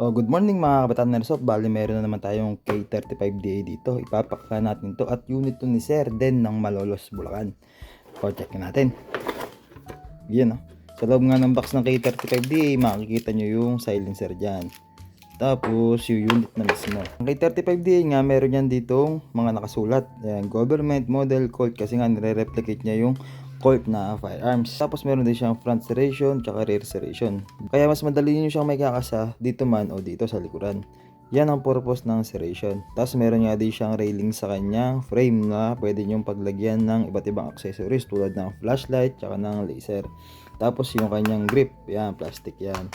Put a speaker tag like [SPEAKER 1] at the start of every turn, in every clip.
[SPEAKER 1] Oh, good morning mga kabataan na resort. Bali, meron na naman tayong K35DA dito. Ipapakla natin to at unit to ni Sir Den ng Malolos, Bulacan. O, check natin. Yan oh. Sa loob nga ng box ng K35DA, makikita nyo yung silencer dyan. Tapos, yung unit na mismo. Ang K35DA nga, meron yan ditong mga nakasulat. Yan, government model Colt kasi nga nire-replicate niya yung Colt na firearms. Tapos meron din siyang front serration tsaka rear serration. Kaya mas madali nyo siyang may kakasa dito man o dito sa likuran. Yan ang purpose ng serration. Tapos meron nga din siyang railing sa kanyang frame na pwede nyong paglagyan ng iba't ibang accessories tulad ng flashlight tsaka ng laser. Tapos yung kanyang grip, yan, plastic yan.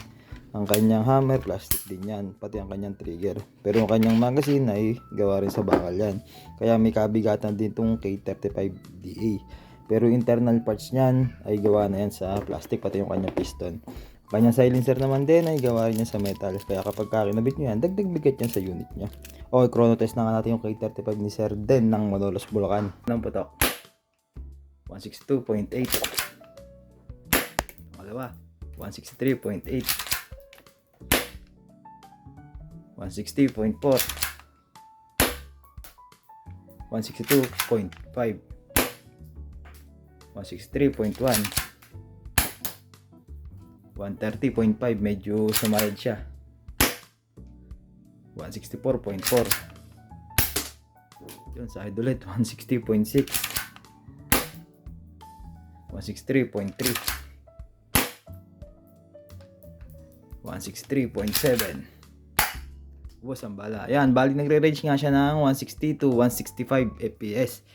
[SPEAKER 1] Ang kanyang hammer, plastic din yan. Pati ang kanyang trigger. Pero yung kanyang magazine ay gawa rin sa bakal yan. Kaya may kabigatan din itong K35DA. Pero internal parts niyan ay gawa na yan sa plastic pati yung kanyang piston. Kanyang silencer naman din ay gawa rin sa metal. Kaya kapag kinabit nyo yan, dagdag bigat yan sa unit niya. Okay, chrono test na nga natin yung K35 ni Sir Den ng Malolos, Bulacan. Anong putok? 162.8. Pangalawa, 163.8. 160.4. 162.5. 163.1 130.5 medyo sumayad siya. 164.4 yun sa ulit 160.6 163.3 163.7 Ubus ang bala. Ayan, bali nagre-range nga siya ng 160 to 165 FPS.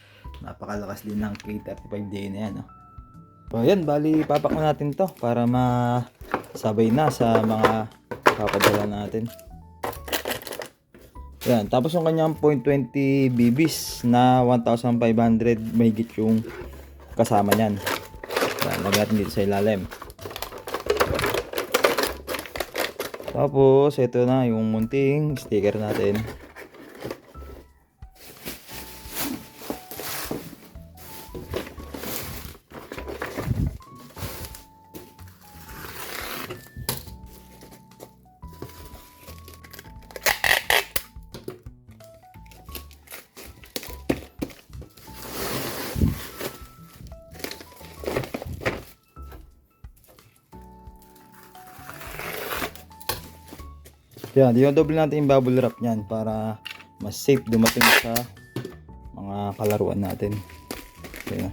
[SPEAKER 1] Napakalakas din ng K35D na yan. No? So, ayan, bali papak na natin to para masabay na sa mga papadala natin. Ayan, tapos yung kanyang .20 BBs na 1,500 may git yung kasama niyan. Ayan, lagyan dito sa ilalim. Tapos, ito na yung munting sticker natin. Yan, dinodoble natin yung bubble wrap niyan para mas safe dumating sa mga kalaruan natin. Kaya,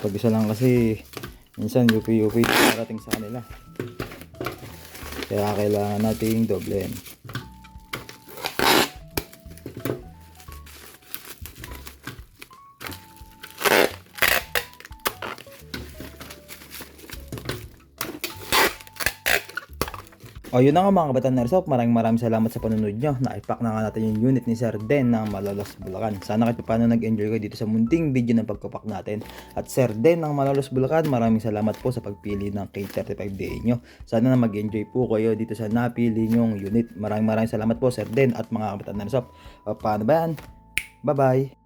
[SPEAKER 1] pag isa lang kasi minsan UP-UP parating sa kanila. Kaya kailangan nating doble. O yun na nga mga kabataan na resort, maraming maraming salamat sa panunod nyo. Naipak na nga natin yung unit ni Sir Den ng Malolos Bulacan. Sana kahit paano nag-enjoy kayo dito sa munting video ng pagkapak natin. At Sir Den ng Malolos Bulacan, maraming salamat po sa pagpili ng K35DA nyo. Sana na mag-enjoy po kayo dito sa napili nyong unit. Maraming maraming salamat po Sir Den at mga kabataan na resort. O paano ba yan? Bye-bye!